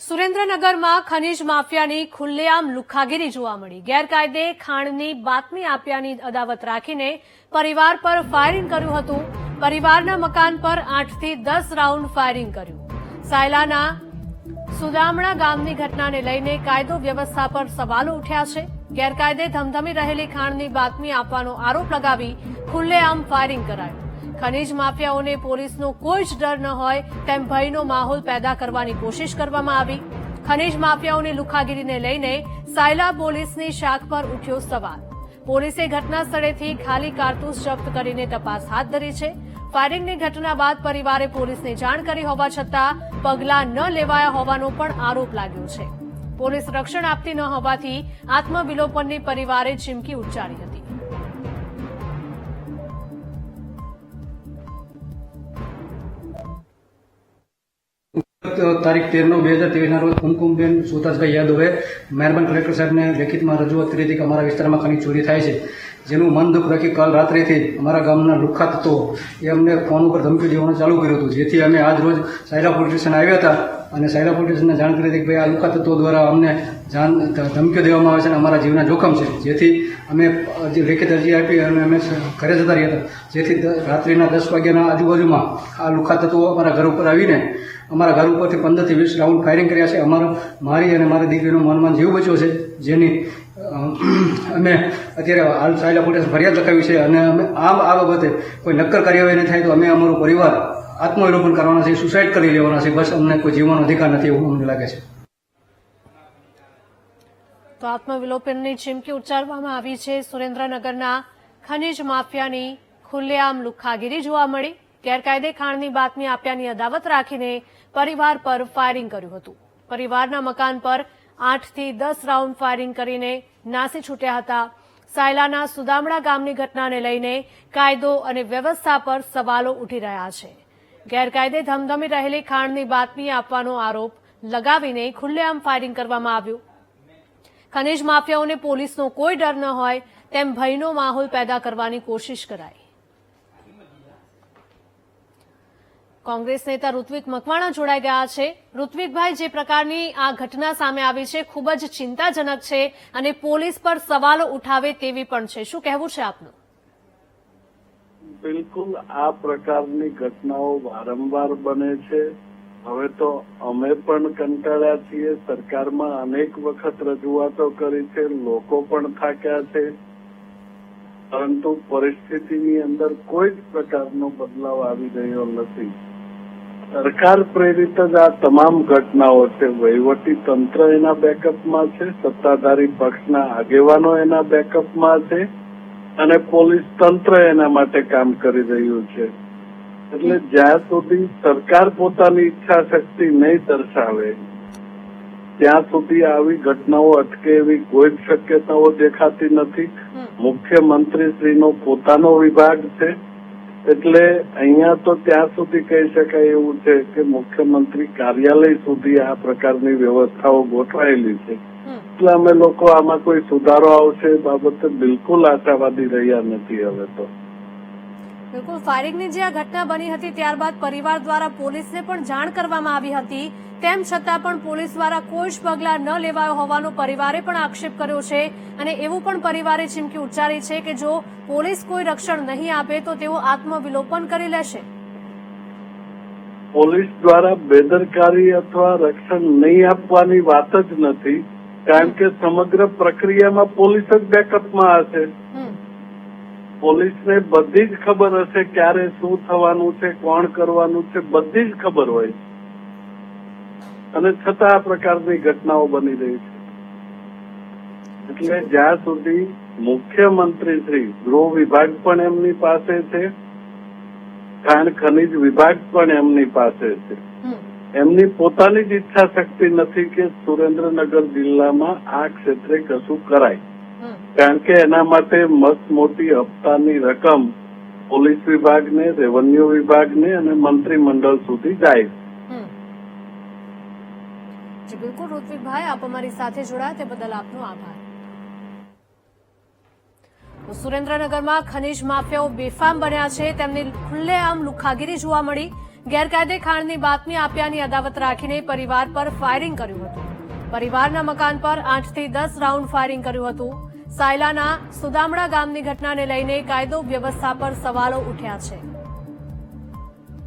સુરેન્દ્રનગરમાં ખનીજ માફિયાની ખુલ્લેઆમ લુખ્ખાગીરી જોવા મળી. ગેરકાયદે ખાણની બાતમી આપ્યાની અદાવત રાખીને પરિવાર પર ફાયરિંગ કર્યું હતું. પરિવારના મકાન પર આઠથી દસ રાઉન્ડ ફાયરિંગ કર્યું. સાયલાના સુદામણા ગામની ઘટનાને લઈને કાયદો વ્યવસ્થા પર સવાલો ઉઠ્યા છે. ગેરકાયદે ધમધમી રહેલી ખાણની બાતમી આપવાનો આરોપ લગાવી ખુલ્લેઆમ ફાયરિંગ કરાયું. ખનીજ માફિયાઓને પોલીસનો કોઈ જ ડર ન હોય તેમ ભયનો માહોલ પેદા કરવાની કોશિશ કરવામાં આવી. ખનીજ માફિયાઓની લુખાગીરીને લઈને સાયલા પોલીસની શાખ પર ઉઠ્યો સવાલ. પોલીસે ઘટના સ્થળેથી ખાલી કારતૂસ જપ્ત કરીને તપાસ હાથ ધરી છે. ફાયરિંગની ઘટના બાદ પરિવારે પોલીસને જાણ કરી હોવા છતાં પગલાં ન લેવાયા હોવાનો પણ આરોપ લાગ્યો છે. પોલીસ રક્ષણ આપતી ન હોવાથી આત્મવિલોપનની પરિવારે ચીમકી ઉચ્ચારી હતી. તારીખ તેર નો બે હજાર ત્રેવીસના રોજ કુમકુમબેન સુતાસભાઈ યાદવે, મહેરબાન કલેક્ટર સાહેબને લેખિતમાં રજૂઆત કરી હતી કે અમારા વિસ્તારમાં ખનીજ ચોરી થાય છે. જેનું મન દુઃખ રાખી કાલ રાત્રેથી અમારા ગામના લુખા તત્વો એ અમને ફોન ઉપર ધમકી દેવાનું ચાલુ કર્યું હતું. જેથી અમે આજ રોજ સાયરા પોલીસ સ્ટેશન આવ્યા હતા. અને સાયલા ફાઉન્ડેશનને જાણ કરી હતી કે ભાઈ આ લુકા તત્વો દ્વારા અમને જાણ ધમકીઓ દેવામાં આવે છે અને અમારા જીવના જોખમ છે. જેથી અમે જે લેખિત અરજી આપી અને અમે ઘરે જતા રહ્યા હતા. જેથી રાત્રિના દસ વાગ્યાના આજુબાજુમાં આ લુખ્ખા તત્વો અમારા ઘર ઉપર આવીને અમારા ઘર ઉપરથી પંદરથી વીસ રાઉન્ડ ફાયરિંગ કર્યા છે. અમારો, મારી અને મારી દીકરીનો મનમાં જીવ બચ્યો છે. જેની અમે અત્યારે હાલ સાયલા ફાઉન્ડેશન ફરિયાદ લખાવી છે અને અમે આ આ બાબતે કોઈ નક્કર કાર્યવાહી ન થાય તો અમે અમારો પરિવાર આત્મવિલોપન કરવાના છે સુસાઇડ કરી લેવાના છે. બસ અમને કોઈ જીવવાનો અધિકાર નથી એવું અમને લાગે છે. તો આત્મવિલોપનની ચીમકી ઉચ્ચારવામાં આવી છે. સુરેન્દ્રનગરના ખનીજ માફિયાની ખુલ્લેઆમ લુખ્ખાગીરી જોવા મળી. ગેરકાયદે ખાણની બાતમી આપ્યાની અદાવત રાખીને પરિવાર પર ફાયરિંગ કર્યું હતું. પરિવારના મકાન પર આઠથી દસ રાઉન્ડ ફાયરિંગ કરીને નાસી છૂટ્યા હતા. સાયલાના સુદામડા ગામની ઘટનાને લઈને કાયદો અને વ્યવસ્થા પર સવાલો ઉઠી રહ્યા છે. ગેરકાયદે ધમધમી રહેલી ખાણની બાતમી આપવાનો આરોપ લગાવીને ખુલ્લેઆમ ફાયરિંગ કરવામાં આવ્યું. ખનીજ માફિયાઓને પોલીસનો કોઈ ડર ન હોય તેમ ભયનો માહોલ પેદા કરવાની કોશિશ કરાઈ. કોંગ્રેસ નેતા ઋત્વિક મકવાણા જોડાઈ ગયા છે. ઋત્વિકભાઈ, જે પ્રકારની આ ઘટના સામે આવી છે, ખૂબ જ ચિંતાજનક છે અને પોલીસ પર સવાલો ઉઠાવે તેવી પણ છે. શું કહેવું છે આપનું? બિલકુલ આ પ્રકારની ઘટનાઓ વારંવાર બને છે. હવે તો અમે પણ કંટાળ્યા છીએ. સરકારમાં અનેક વખત રજૂઆતો કરી છે. લોકો પણ થાક્યા છે. પરંતુ પરિસ્થિતિની અંદર કોઈ જ પ્રકારનો બદલાવ આવી રહ્યો નથી. સરકાર પ્રેરિત જ આ તમામ ઘટનાઓ છે. વહીવટી તંત્ર એના બેકઅપમાં છે. સત્તાધારી પક્ષના આગેવાનો એના બેકઅપમાં છે. અને પોલીસ તંત્ર એના માટે કામ કરી રહ્યું છે. એટલે જ્યાં સુધી સરકાર પોતાની ઈચ્છા શક્તિ નહીં દર્શાવે ત્યાં સુધી આવી ઘટનાઓ અટકે એવી કોઈ જ શક્યતાઓ દેખાતી નથી. મુખ્યમંત્રીશ્રીનો પોતાનો વિભાગ છે. એટલે અહીંયા તો ત્યાં સુધી કહી શકાય એવું છે કે મુખ્યમંત્રી કાર્યાલય સુધી આ પ્રકારની વ્યવસ્થાઓ ગોઠવાયેલી છે. એટલે અમે લોકો આમાં કોઈ સુધારો આવશે એ બાબતે બિલકુલ આશાવાદી રહ્યા નથી હવે તો. બિલકુલ ફાયરિંગની જે આ ઘટના બની હતી ત્યારબાદ પરિવાર દ્વારા પોલીસને પણ જાણ કરવામાં આવી હતી. તેમ છતાં પણ પોલીસ દ્વારા કોઈ જ પગલાં ન લેવાયો હોવાનો પરિવારે પણ આક્ષેપ કર્યો છે. અને એવું પણ પરિવારે ચીમકી ઉચ્ચારી છે કે જો પોલીસ કોઈ રક્ષણ નહીં આપે તો તેઓ આત્મવિલોપન કરી લેશે. પોલીસ દ્વારા બેદરકારી અથવા રક્ષણ નહીં આપવાની વાત જ નથી. કારણ કે સમગ્ર પ્રક્રિયામાં પોલીસ જ બેકઅપમાં હશે પોલીસને બધી જ ખબર હશે ક્યારે શું થવાનું છે કોણ કરવાનું છે બધી જ ખબર હોય છે. અને છતાં આ પ્રકારની ઘટનાઓ બની રહી છે એટલે જ્યાં સુધી મુખ્યમંત્રી શ્રી ગૃહ વિભાગ પણ એમની પાસે છે ખાણ ખનીજ વિભાગ પણ એમની પાસે છે. એમની પોતાની જ ઈચ્છા શક્તિ નથી કે સુરેન્દ્રનગર જિલ્લામાં આ ક્ષેત્રે કશું કરાય. કારણ કે એના માટે મસ્ત મોટી હપ્તાની રકમ પોલીસ વિભાગને રેવન્યુ વિભાગને અને મંત્રીમંડળ સુધી જાય. જી બિલકુલ ઋત્વિકભાઈ આપ અમારી સાથે જોડાયા તે બદલ આપનો આભાર. સુરેન્દ્રનગરમાં ખનીજ માફિયાઓ બેફામ બન્યા છે. તેમની ખુલ્લેઆમ લુખાગીરી જોવા મળી. ગેરકાયદે ખાણની બાતમી આપ્યાની અદાવત રાખીને પરિવાર પર ફાયરિંગ કર્યું હતું. પરિવારના મકાન પર આઠથી દસ રાઉન્ડ ફાયરિંગ કર્યું હતું. સાયલાના સુદામડા ગામની ઘટનાને લઈને કાયદો વ્યવસ્થા પર સવાલો ઉઠ્યા છે.